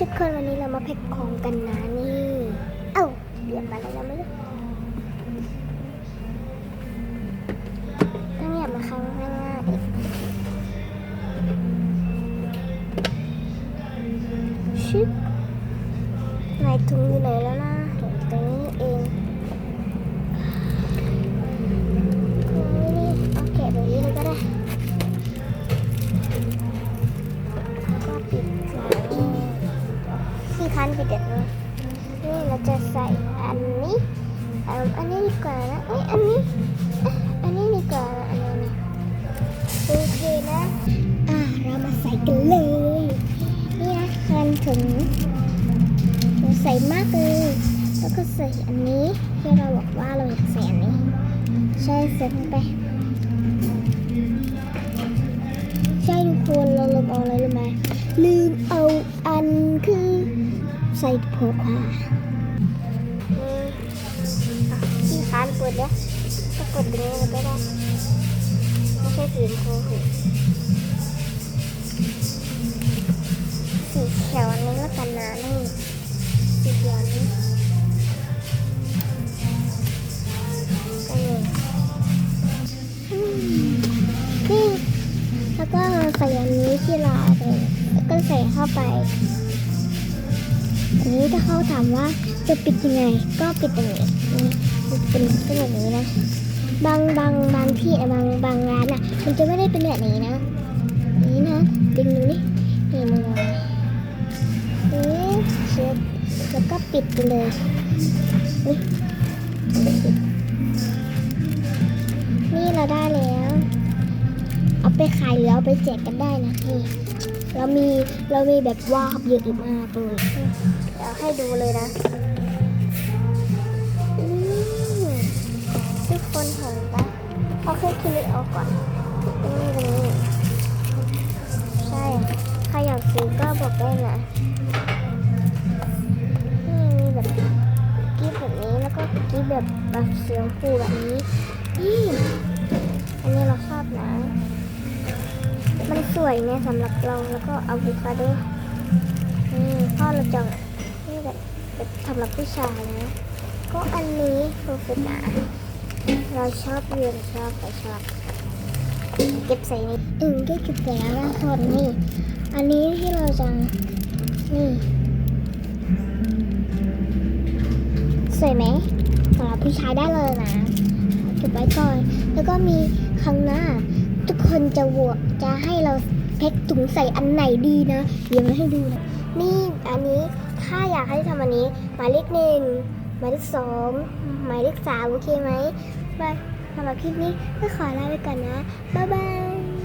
ชุดคนวันนี้เรามาแพ็คของกันนะนี่ เอ้าเรียบมาแล้วนะไม่รู้ต้องเหยียบมาครั้งหน้าอีกชิบไหนถุงอยู่ไหนแล้วนะ คันปิดเด็ดนี่เราจะใส่อันนี้อันนี้ดีกว่านะเอ้ยอันนี้ อันนี้ดีกว่าอันนี้โอเคนะอ่าเรามาใส่กันเลย นี่นะคันถึงเราใส่มากเลยแล้วก็ใส่อันนี้ที่เราบอกว่าเราอยากใส่อันนี้ ใช่ใส่ลงไปใช่ทุกคนเราลืมเอาอะไรรู้ไหมลืมเอาอันคือ ใส่โพกค่ะที่ค้านปิดเนี่ยก็กดตรงนี้เลยก็ได้ไม่ใช่สีชมพูสีเขียวอันนี้แล้วกันนะนี่สีเขียวอันนี้ก็เลยอืมนี่แล้วก็ใส่อันนี้ที่เราเอาไปแล้วก็ใส่เข้าไป ถ้าเขาถามว่าจะปิดยังไง ก็ปิดอย่างนี้เป็นเป็นแบบนี้นะ บางบางบางที่บางบางร้านอะ มันจะไม่ได้เป็นแบบนี้นะ นี่นะดึงนี้นี่มือนี่เช็ดแล้วก็ปิดไปเลยนี่เราได้แล้ว ไปขายหรือเอาไปแจกกันได้นะนี่เรามีเรามีแบบว่าเยอะมากเลยเดี๋ยวให้ดูเลยนะอืมทุกคนเห็นปะเอาเครื่องคิริออกก่อนนี่ตรงนี้ใช่ใครอยากซื้อก็บอกได้นะนี่มีแบบกิ๊บแบบนี้แล้วก็กิ๊บแบบแบบเสียงฟูแบบนี้นี่อันนี้เราชอบนะ วยไงสำหรับเราแล้วก็อะโวคาโดนี่พ่อเราจะนี่แบบแบบสำหรับผู้ชายนะ ก็อันนี้เพอร์เฟกต์นะเราชอบเรียนชอบแต่ชอบ เก็บใส่นี่อืมก็เก็บใส่แล้วนะคนนี่อันนี้ที่เราจะนี่สวยไหมสำหรับผู้ชายได้เลยนะเก็บไว้ก่อน แล้วก็มีครั้งหน้า คนจะโหวตจะให้เราแพ็กถุงใส่อันไหนดีนะเดี๋ยวมาให้ดูนะนี่อันนี้ถ้าอยากให้ทำอันนี้หมายเลขหนึ่งหมายเลขสองหมายเลขสามโอเคไหมบายสำหรับคลิปนี้ก็ขอลาไปก่อนนะ บ๊ายบาย